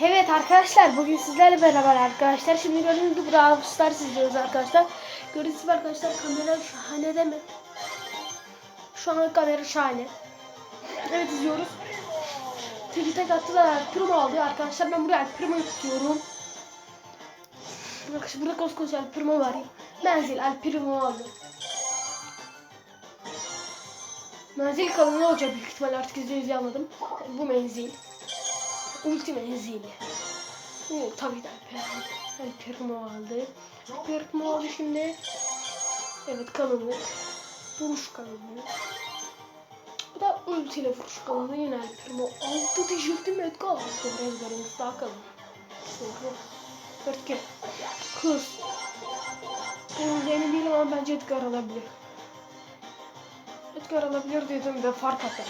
Evet arkadaşlar bugün sizlerle beraber arkadaşlar. Şimdi gördüğünüz gibi Brawl Stars izliyoruz arkadaşlar. Gördüğünüz gibi arkadaşlar kamera şahane değil mi? Şu an kamera şahane. Evet izliyoruz. Tek tek attılar. Primo aldı arkadaşlar. Ben buraya Primo'yu tutuyorum. Bak burada koskoca Primo var ya. Menzil Primo aldı. Menzil kalın olacak büyük ihtimal artık yüzde anladım. Bu menzil. Ulti menzili. Oo, tabii El Primo aldı. El Primo aldı şimdi. Evet kalınlık. Vuruş kalınlığı. Bu da ultiyle vuruş kalınlığı yine El Primo aldı diyecektim Edgar. Doğru Edgar'ımız daha kalın. Doğru. Dört kere. Kız. Bunun emin değilim ama bence Edgar alabilir. Edgar alabilir dedim ve fark attı.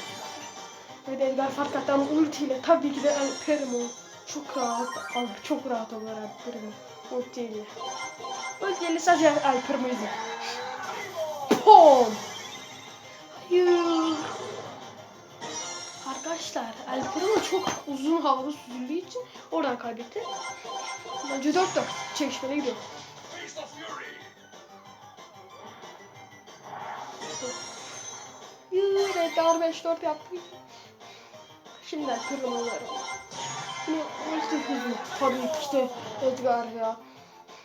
Ve Edgar fark attı ama ultiyle tabii ki de El Primo çok rahat alır. Çok rahat alır El Primo. Ultiyle. Ultiyle sadece El Primo izle. Pom! Hayır. Arkadaşlar El Primo çok uzun havada süzüldüğü için oradan kaybetti. Bence 4-4 çekişmene gidiyor. Yürü Edgar 5-4 yaptı. Şimdi Primo'ları. Yine ulti hızlı. Tabii işte Edgar ya.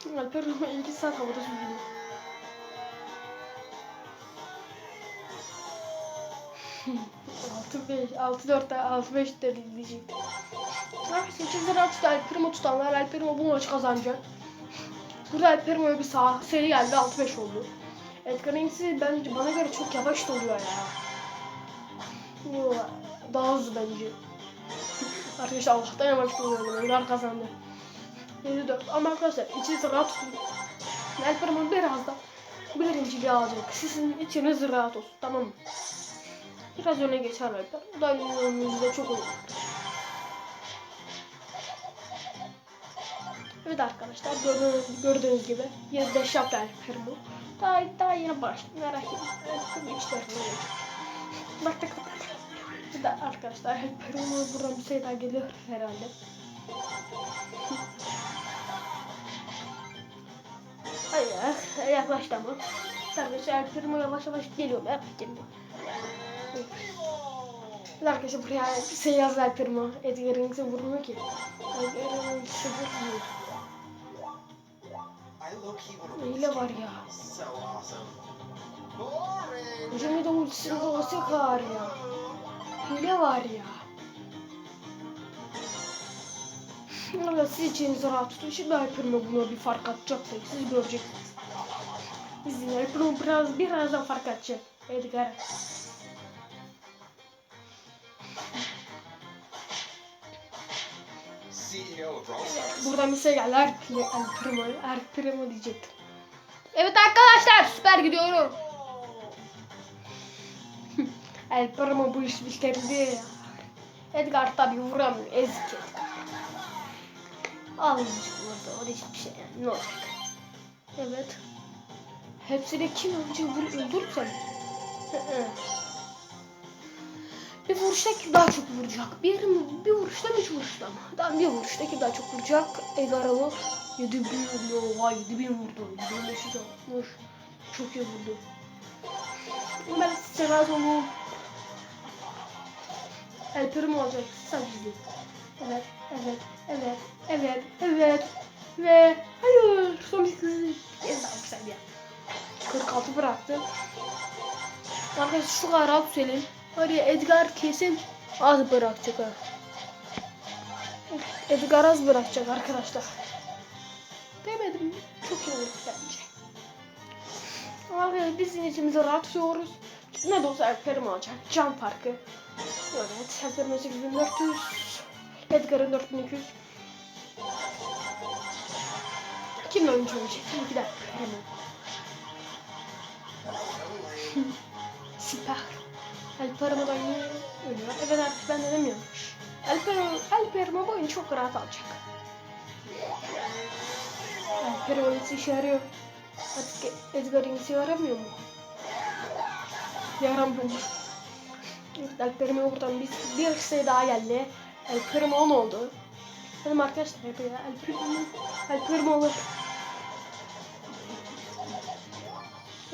Primo 2 saat havada süzülüyor. Altı beş, altı dört, altı beş de diyecektim. Arkadaşlar çizgiler açtı El Primo tutanlar El Primo bu maçı kazanacak. Burada Primo'ya bir sağ seri geldi 6-5 oldu. Edgar'ın ikisi bence bana göre çok yavaş doluyor ya. Daha hızlı bence. Arkadaşlar Allah'tan yavaş doluyor. Edgar kazandı. 7-4 ama arkadaşlar içiniz rahat tutun. El Primo biraz da birinciliği alacak. Sizin içiniz rahat olsun tamam mı? Biraz öne geçer belki. Bu da önümüzde çok olur. Evet arkadaşlar gördüğünüz, gördüğünüz gibi 25 yaptı Primo. Daha, daha yeni başladı merak etmeyin. El Primo hiç derine gelecek. Bak bak bak. Bir de arkadaşlar El Primo buradan bir şey daha geliyor herhalde. Hayır yaklaştı ama. Arkadaşlar El Primo yavaş yavaş geliyor. Bir de arkadaşlar buraya bir şey yaz El Primo. Edgar'ın vurmuyor ki. Edgar'ın vurmuyor. Hile var ya. Bir de ultisinin babası var ya. Hile var ya. Valla siz içinizi rahat tutun. Şimdi Hyper'ıma buna bir fark atacak da siz göreceksiniz. İzleyin Hyper'ıma biraz birazdan fark atacak. Edgar. Stars. Buradan bir şey geldi. El Primo, El Primo diyecektim. Evet arkadaşlar süper gidiyorum. El Primo bu iş bitirdi. Edgar tabi vuramıyor. Ezik Edgar. Azıcık vurdu. O da hiçbir şey yani. Ne olacak? Evet. Hepsini kim önce vur hı. Bir vuruşta kim daha çok vuracak? Bir, bir vuruşta mı üç vuruşta mı? Tamam bir vuruşta kim daha çok vuracak? Edgar alır. 7000 vuruyor. Vay 7000 vurdu. 7560. Çok iyi vurdu. Ben size razı olun. El Primo olacak. Sen. Evet, evet, evet, evet, evet. Ve hayır. Son bir kızı. En güzel ya. 46 bıraktı. Arkadaşlar şu kadar rahat söyleyeyim. Edgar kesin az bırakacak. Edgar az bırakacak arkadaşlar. Demedim? Çok iyi olur bence. Arkadaşlar biz yine içimizi rahat tutuyoruz. Ne de olsa Alper'im alacak. Can farkı. Evet. Alper'im 8400. Edgar'ın 4200. Kimle oyuncu? Tabii ki de Alper'im. Süper. Alper'im yine ölüyor. Evet artık ben de demiyormuş. Alper'im Alper'im bu oyunu çok rahat alacak. Alper oyuncu işe yarıyor. Artık Edgar'ın yaramıyor mu? Yaramıyor. Evet, El Primo buradan bir, bir sayı daha geldi. El Primo 10 oldu. Hadi arkadaşlar hep ya. El Primo olur.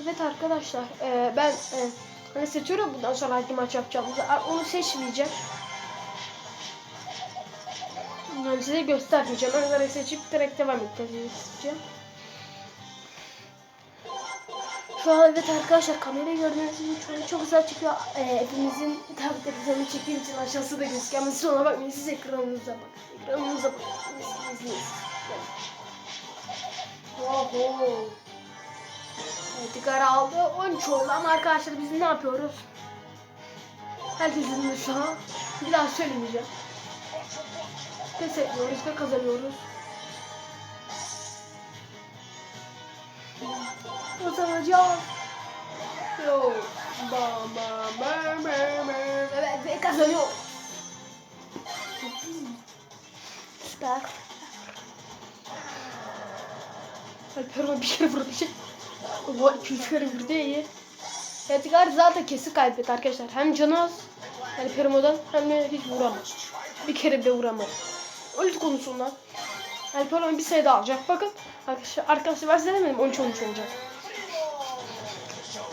Evet arkadaşlar e, ben e, hani seçiyorum bundan sonra hangi maç yapacağımızı. Onu seçmeyeceğim. Yani size göstermeyeceğim. Onları seçip direkt devam edeceğim. Şu an evet arkadaşlar kamerayı gördüğünüz gibi an çok güzel çıkıyor. Ee, hepimizin tabi televizyonu çektiğim için aşağısı da gözüküyor ama siz ona bakmayın siz ekranınıza bakın. Ekranınıza bakın. İzleyin. Oho. Evet Digara aldı 13 oldu ama arkadaşlar biz ne yapıyoruz? Herkesin şu an bir daha söylemeyeceğim. Pes etmiyoruz ve kazanıyoruz. Kazanacağız. Yo. Ba ba ba ba ba. Evet ve kazanıyor. Süper. Alper bir kere vurdu şey. Oha iki kere vurdu iyi. Edgar zaten kesin kaybetti arkadaşlar. Hem canı az yani Perimo'dan hem de hiç vuramaz. Bir kere bile vuramaz. Ulti konusundan. Yani Perimo bir sayı daha alacak. Bakın arkadaşlar, arkadaşlar ben size demedim 13 13 olacak.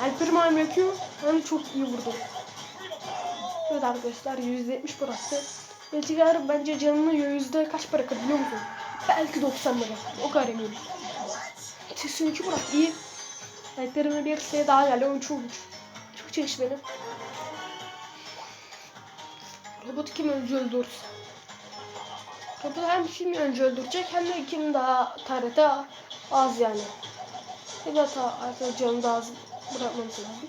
El Primo hem yakıyor hem çok iyi vurdu. Evet arkadaşlar %70 bıraktı. Edgar bence canını yüzde kaç bırakır biliyor musun? Belki 90 bırakır. O kadar eminim. Kesin 2 bırak iyi. El Primo bir sayı daha geldi 13 olmuş. Çok çekişmeli. Robotu kim önce öldürürse. Robotu hem kim önce öldürecek hem de kim daha tarete az yani. Evet arkadaşlar canı da az bırakmamız lazım.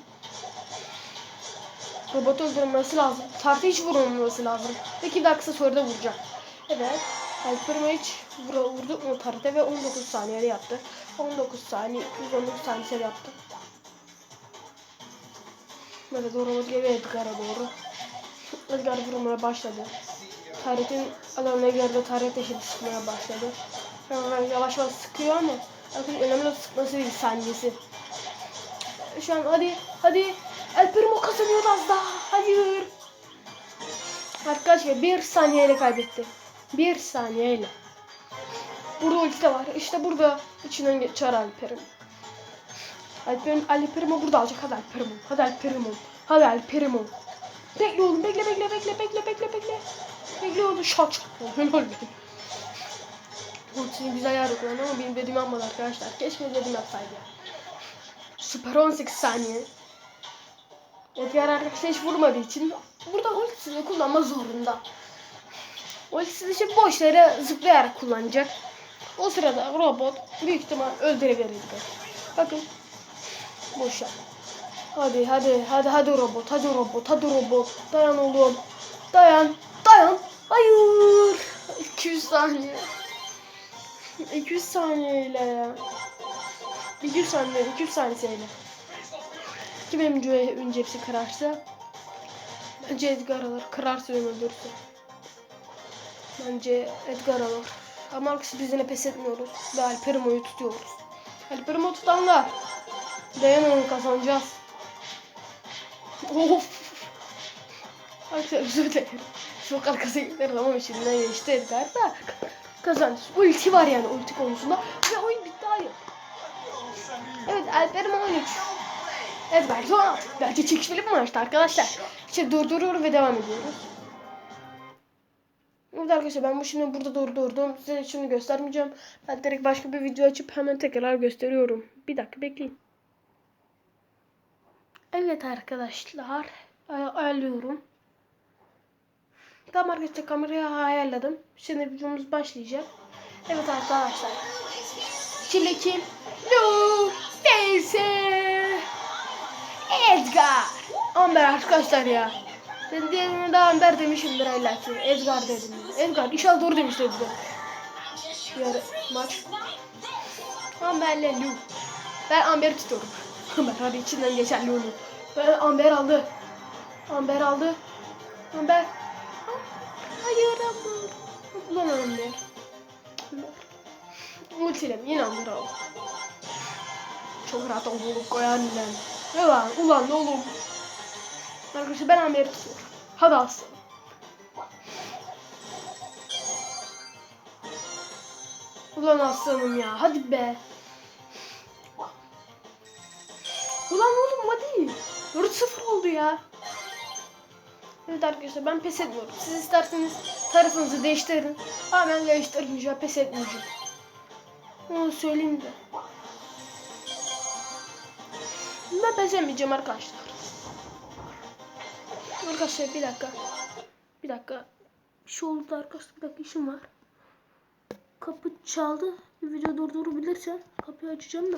Robotu öldürmesi lazım. Tartı hiç vurulmaması lazım. Ve iki daha kısa sürede vuracak. Evet. Alperma hiç vura, vurdu mu tarihte ve 19 saniyede yaptı. 19 saniye, 219 saniyede yaptı. Evet o robot geliyor Edgar'a doğru. Edgar vurmaya başladı. Taret'in adamına göre Taret eşit sıkmaya başladı. Hemen yavaş yavaş sıkıyor ama bakın önemli sıkması değil saniyesi. Şu an hadi hadi El Primo kazanıyor az daha. Hayır. Arkadaşlar bir saniyeyle kaybetti. Bir saniyeyle. Burada ulti de var. İşte burada içinden geçer Alper'im. Alper'im, Alper'im burada alacak. Hadi Alper'im. Hadi Alper'im. Hadi Alper'im. Bekle oğlum. Bekle bekle bekle bekle bekle bekle. Bekle oğlum. Şak şak. Helal be. Ultisini güzel kullandı ama benim dediğimi yapmadı arkadaşlar. Keşke dediğimi yapsaydı ya. Süper 18 saniye. Edgar arkadaşlar hiç vurmadığı için burada ultisini kullanma zorunda. Ultisini işte boş yere zıplayarak kullanacak. O sırada robot büyük ihtimal öldürebilir. Bakın. Boş. Hadi hadi hadi hadi robot hadi robot hadi robot. Dayan oğlum. Dayan. Dayan. Hayır. 200 saniye. 200 saniyeyle ya. 200 saniye 200 saniyeyle. Kim önce, önce hepsi kırarsa Bence Edgar alır. Kırarsa öldürürse. Bence Edgar alır. Ama arkadaşlar biz yine pes etmiyoruz. Ve Alperimo'yu tutuyoruz. Alperimo tutanlar. Dayanın kazanacağız. Of. Arkadaşlar özür dilerim. Çok arkası gider ama şimdiden geçti Edgar da kazandı. Ulti var yani ulti konusunda. Ve oyun bitti hayır. Evet Alperimo 13. Evet belki sonra belki çekişmeli bir maçtı arkadaşlar. İşte durduruyorum ve devam ediyoruz. Evet arkadaşlar ben bu şimdi burada durdurdum. Size şimdi göstermeyeceğim. Ben direkt başka bir video açıp hemen tekrar gösteriyorum. Bir dakika bekleyin. Evet arkadaşlar. Ayarlıyorum. Tamam arkadaşlar kamerayı ayarladım. Şimdi videomuz başlayacak. Evet arkadaşlar. Şimdi kim? Neyse. Edgar. Amber arkadaşlar ya. Ben diğerine de Amber demişimdir illa ki. Edgar dedim. Edgar inşallah doğru demiştir dedi. Yarı maç. Amber'le Lu. Ben Amber'i tutuyorum. Amber hadi içinden geçen Lu'nu. Ben Amber aldı. Amber aldı. Amber. Hayır Amber. Ulan Amber. Amber. Ultiyle yine Amber aldı. Çok rahat oldu koyan lan. Ne lan? Ulan ne oğlum? Arkadaşlar ben tutuyorum. Hadi aslanım. Ulan aslanım ya. Hadi be. Ulan oğlum hadi. 4-0 oldu ya. Evet arkadaşlar ben pes etmiyorum. Siz isterseniz tarafınızı değiştirin. Ama ben değiştirmeyeceğim. Pes etmeyeceğim. Onu söyleyeyim de. Ben pes etmeyeceğim arkadaşlar. Arkadaşlar bir dakika. Bir dakika. Bir şey oldu arkadaşlar. Bir dakika işim var. Kapı çaldı. Bir video durdurabilirsen kapıyı açacağım da.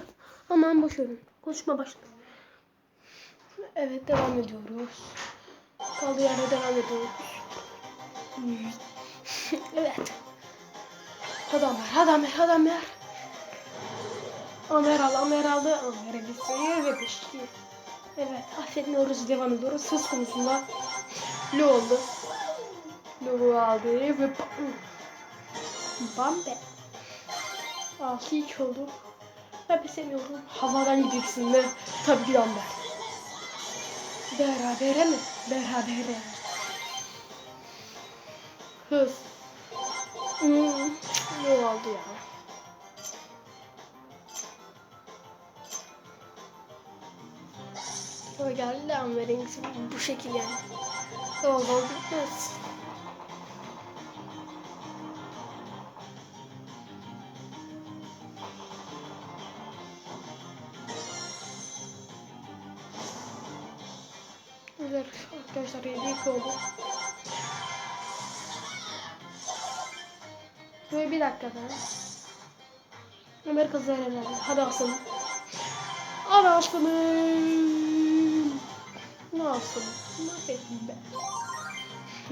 Aman boş verin. Konuşma başladı. Evet devam ediyoruz. Kaldığı yerde devam ediyoruz. evet. Hadi Amer, hadi Amer, hadi Amer. Amer al, Amer aldı. Amer'e bir sayı ve beşli. Evet, affetmiyoruz, devam ediyoruz. Söz konusunda ne oldu? Loru aldı ve bam. Bam be. 6-2 oldu. Ben pes etmiyorum. Havadan gideceksin ve tabii ki de Amber. Berabere mi? Berabere. Hız. Hmm, ne oldu ya? O geldi de Amber'in bu şekil yani. Oldu bitmez. Evet arkadaşlar 7 oldu. Böyle bir dakika. Ömer kazanır herhalde. Hadi aslanım. Hadi aslanım. Ne aslanım? Mahvettim be.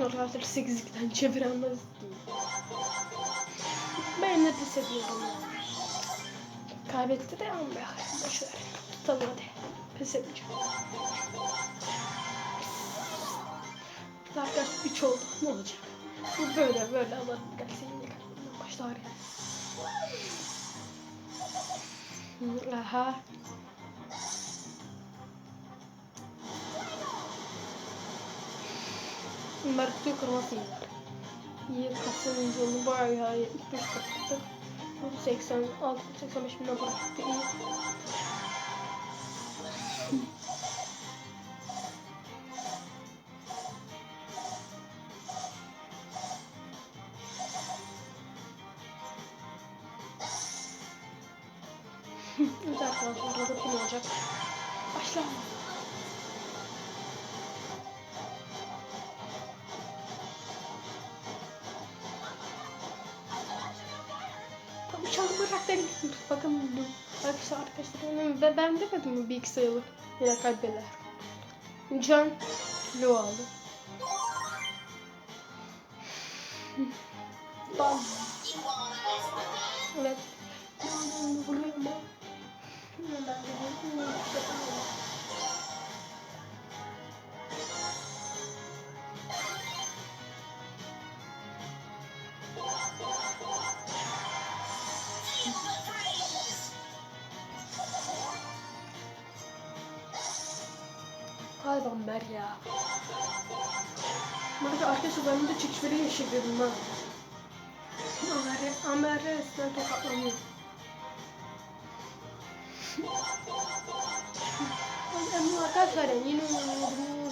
Arkadaşlar 8-2'den çeviremez. Ben ne pes ediyorum ya. Kaybetti de ama be. Boşver. Tutalım hadi. Pes edeceğim. Arkadaşlar 3 oldu. Ne olacak? Bu böyle böyle alırım. Gelsin yine başlar ya. Aha. Bunlar tutuyor kırması iyi. İyi kasının yolu bayağı 75 kapıda. 86 85 bin para tuttu iyi. Evet arkadaşlar burada kim olacak? Başla. Bakın bu. Arkadaşlar arkadaşlar ben, ben demedim iki sayılır. Yine kaybeder. Can kilo aldı. Evet. Vuruyor mu? Hay Bamber ya. Bana arkadaşlar ben de çekişmeli yaşadım ha. Amer, Amer resmen tokatlanıyor. Ama arkadaşlar yine umudumuzun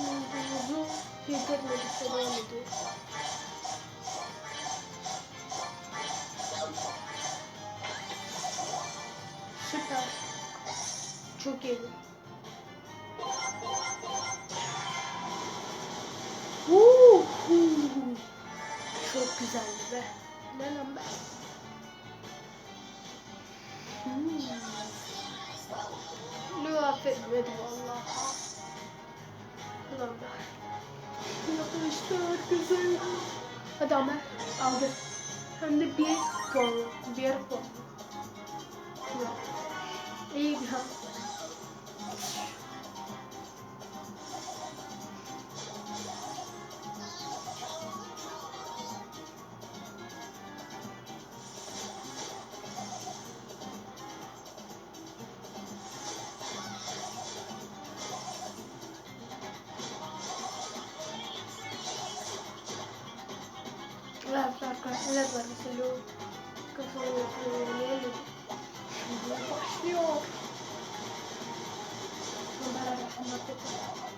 umudumuzu yitirmedik devam ediyor. Süper. Çok iyi. Güzeldi be. Ne lan be? Hmm. Ne affetmedi valla. Ulan be. Arkadaşlar güzel. Hadi Ömer aldı. Hem de bir puan. Bir puan. Ya. İyi güzel. Arkadaşlar o kafanı yapıyor. Şimdi başlıyor. Bunlar arasında tekrar.